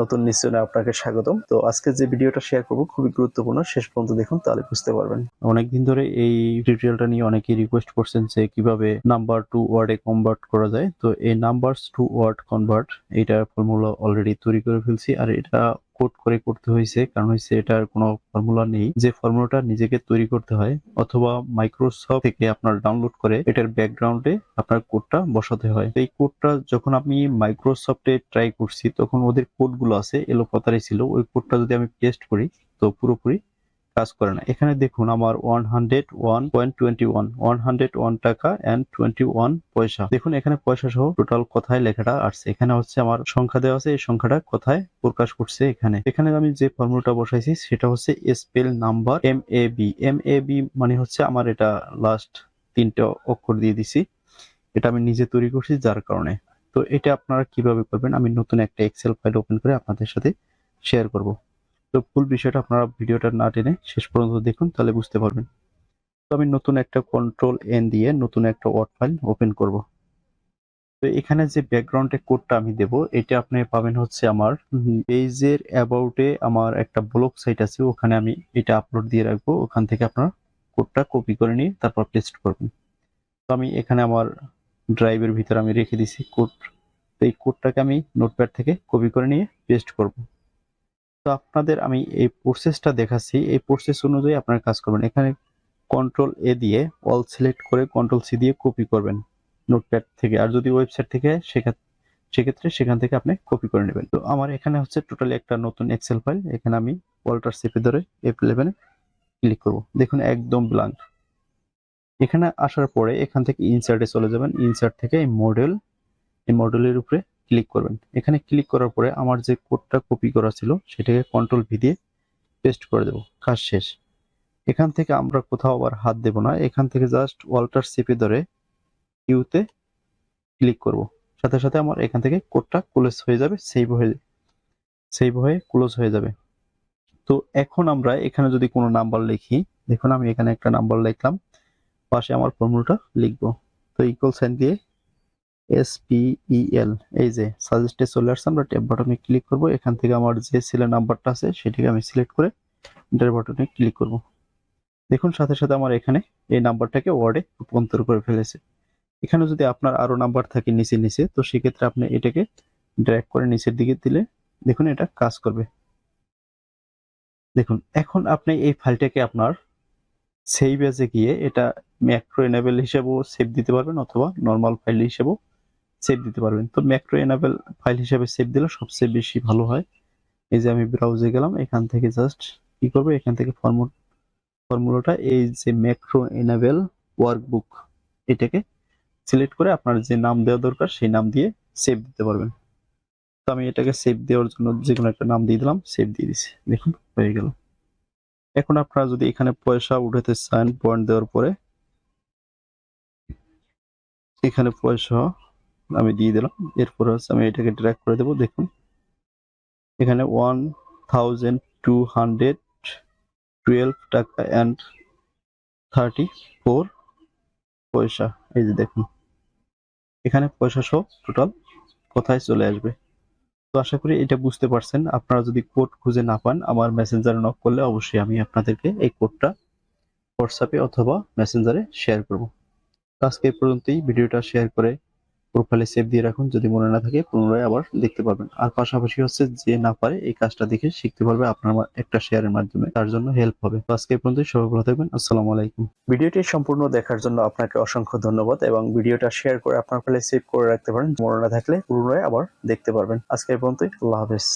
নতুন নিশ্চয় আপনাকে স্বাগতম। তো আজকে যে ভিডিওটা শেয়ার করব খুবই গুরুত্বপূর্ণ, শেষ পর্যন্ত দেখুন, তাহলে বুঝতে পারবেন। অনেকদিন ধরে এই টিউটোরিয়ালটা নিয়ে অনেকেই রিকোয়েস্ট করছেন যে কীভাবে নাম্বার টু ওয়ার্ডে কনভার্ট করা যায়। তো এই নাম্বারস টু ওয়ার্ড কনভার্ট এইটার ফর্মুলা অলরেডি তৈরি করে ফেলছি, আর এটা কোড করে করতে হয়েছে, কারণ হচ্ছে এটার কোনো ফর্মুলা নেই। যে ফর্মুলাটা নিজেকে তৈরি করতে হয়, অথবা মাইক্রোসফট থেকে আপনার ডাউনলোড করে এটার ব্যাকগ্রাউন্ডে আপনার কোডটা বসাতে হয়। এই কোডটা যখন আমি মাইক্রোসফটে ট্রাই করছি, তখন ওদের কোডগুলো আছে এলো কথারই ছিল। ওই কোডটা যদি আমি পেস্ট করি, তো পুরোপুরি কাজ করে না। এখানে দেখুন আমার one hundred one point twenty one one hundred one টাকা অ্যান্ড টোয়েন্টি ওয়ান পয়সা। দেখুন এখানে পয়সা সহ টোটাল কথায় লেখাটা আসছে। এখানে হচ্ছে আমার সংখ্যা দেওয়া আছে, এই সংখ্যাটা কোথায় প্রকাশ করছে এখানে। এখানে আমি যে ফর্মুলাটা বসাইছি, সেটা হচ্ছে spell number M A B M A B মানে হচ্ছে আমার এটা লাস্ট তিনটা অক্ষর দিয়ে দিছি। এটা আমি নিজে তৈরি করছি যার কারণে। তো এটা আপনারা কীভাবে করবেন, আমি নতুন একটা এক্সেল ফাইল ওপেন করে আপনাদের সাথে শেয়ার করব। তো ফুল বিষয়টা আপনারা ভিডিওটা না টেনে শেষ পর্যন্ত দেখুন, তাহলে বুঝতে পারবেন। তো আমি নতুন একটা কন্ট্রোল এন দিয়ে নতুন একটা ওয়ার্ড ফাইল ওপেন করব। তো এখানে যে ব্যাকগ্রাউন্ডে কোডটা আমি দেব, এটা আপনি পাবেন হচ্ছে আমার পেজের অ্যাবাউটে আমার একটা ব্লগ সাইট আছে, ওখানে আমি এটা আপলোড দিয়ে রাখব। ওখান থেকে আপনারা কোডটা কপি করে নিয়ে তারপর পেস্ট করবেন। তো আমি এখানে আমার ড্রাইভের ভিতরে আমি রেখে দিছি কোড তো এই কোডটাকে আমি নোটপ্যাড থেকে কপি করে নিয়ে পেস্ট করব। তো আপনাদের আমি এই প্রসেসটা দেখাচ্ছি। এই প্রসেস অনুযায়ী আপনারা কাজ করবেন। এখানে কন্ট্রোল এ দিয়ে অল সিলেক্ট করে কন্ট্রোল সি দিয়ে কপি করবেন নোটপ্যাড থেকে। আর যদি ওয়েবসাইট থেকে সেক্ষেত্রে সেখান থেকে আপনি কপি করে নেবেন। তো আমার এখানে হচ্ছে টোটালি একটা নতুন এক্সেল ফাইল এখানে আমি অল্টার চেপে ধরে এফ ইলেভেনে ক্লিক করব। দেখুন, একদম ব্লাঙ্ক এখানে আসার পরে এখান থেকে ইনসার্টে চলে যাবেন। ইনসার্ট থেকে এই মডেল এই মডেলের উপরে ক্লিক করবেন। এখানে ক্লিক করার পরে আমার যে কোডটা কপি করা ছিল, সেটাকে কন্ট্রোল ভি দিয়ে পেস্ট করে দেব। কাজ শেষ। এখান থেকে আমরা কোথাও আবার হাত দেব না। এখান থেকে জাস্ট ওয়াল্টার চেপে ধরে ইউতে ক্লিক করব। সাথে সাথে আমার এখান থেকে কোডটা ক্লোজ হয়ে যাবে সেভ হয়ে সেভ হয়ে ক্লোজ হয়ে যাবে। তো এখন আমরা এখানে যদি কোনো নাম্বার লিখি, দেখুন আমি এখানে একটা নাম্বার লিখলাম, পাশে আমার ফর্মুলাটা লিখব। তো ইকুয়াল সাইন দিয়ে এস পি ই এই যে সাজেস্টে চলে আসছে, আমরা ট্যাব বাটনে ক্লিক করব। এখান থেকে আমার যে সিলের নাম্বারটা আছে, সেটিকে আমি সিলেক্ট করে এন্টার বাটনে ক্লিক করব। দেখুন, সাথে সাথে আমার এখানে এই নাম্বারটাকে ওয়ার্ডে রূপান্তর করে ফেলেছে। এখানে যদি আপনার আরও নাম্বার থাকে নিচে নিচে, তো সেক্ষেত্রে আপনি এটাকে ড্র্যাগ করে নিচের দিকে দিলে দেখুন, এটা কাজ করবে। দেখুন, এখন আপনি এই ফাইলটাকে আপনার সেভ এজে গিয়ে এটা ম্যাক্রো এনেবেল হিসেবেও সেভ দিতে পারবেন, অথবা নর্মাল ফাইল হিসেবেও সেভ দিতে পারবেন। তো ম্যাক্রো এনাবেল ফাইল হিসেবে সেভ দিলে সবচেয়ে বেশি ভালো হয়। এই যে আমি ব্রাউজে গেলাম, এখান থেকে জাস্ট কি করব? এখান থেকে ফর্মুল ফর্মুলাটা এই যে ম্যাক্রো এনাবেল ওয়ার্কবুক এটাকে সিলেক্ট করে আপনার যে নাম দেওয়া দরকার সেই নাম দিয়ে সেভ দিতে পারবেন। তো আমি এটাকে সেভ দেওয়ার জন্য যে কোনো একটা নাম দিয়ে দিলাম সেভ দিয়ে দিছি। দেখুন, হয়ে গেল। এখন আপনারা যদি এখানে পয়সা উঠাতে চান পয়েন্ট দেওয়ার পরে, এখানে পয়সা আমি দিয়ে দিলাম। এরপর হচ্ছে আমি এটাকে ড্র্যাগ করে দেবো, দেখুন। এখানে one thousand two hundred twelve টাকা অ্যান্ড থার্টি ফোর পয়সা। এই যে দেখুন। এখানে পয়সা সহ টোটাল কোথায় চলে আসবে? তো আশা করি এটা বুঝতে পারছেন। আপনারা যদি কোড খুঁজে না পান, আমার মেসেঞ্জারে নক করলে অবশ্যই আমি আপনাদেরকে এই কোডটা হোয়াটসঅ্যাপে অথবা মেসেঞ্জারে শেয়ার করব। আজকে এই পর্যন্তই। ভিডিওটা শেয়ার করে প্রোফাইলে সেভ দিয়ে রাখুন, যদি মনে না থাকে পুনরায় আবার দেখতে পারবেন। আর পাশাপাশি হচ্ছে যে না পারে এই কাজটা দেখে শিখতে পারবে আপনার একটা শেয়ারের মাধ্যমে। তার জন্য হেল্প হবে। আজকে পর্যন্ত সবাই ভালো থাকবেন। আসসালামু আলাইকুম। ভিডিওটি সম্পূর্ণ দেখার জন্য আপনাকে অসংখ্য ধন্যবাদ এবং ভিডিওটা শেয়ার করে আপনার ফাইলে সেভ করে রাখতে পারেন। মনে না থাকলে পুনরায় আবার দেখতে পারবেন। আজকে পর্যন্ত আল্লাহ হাফেজ।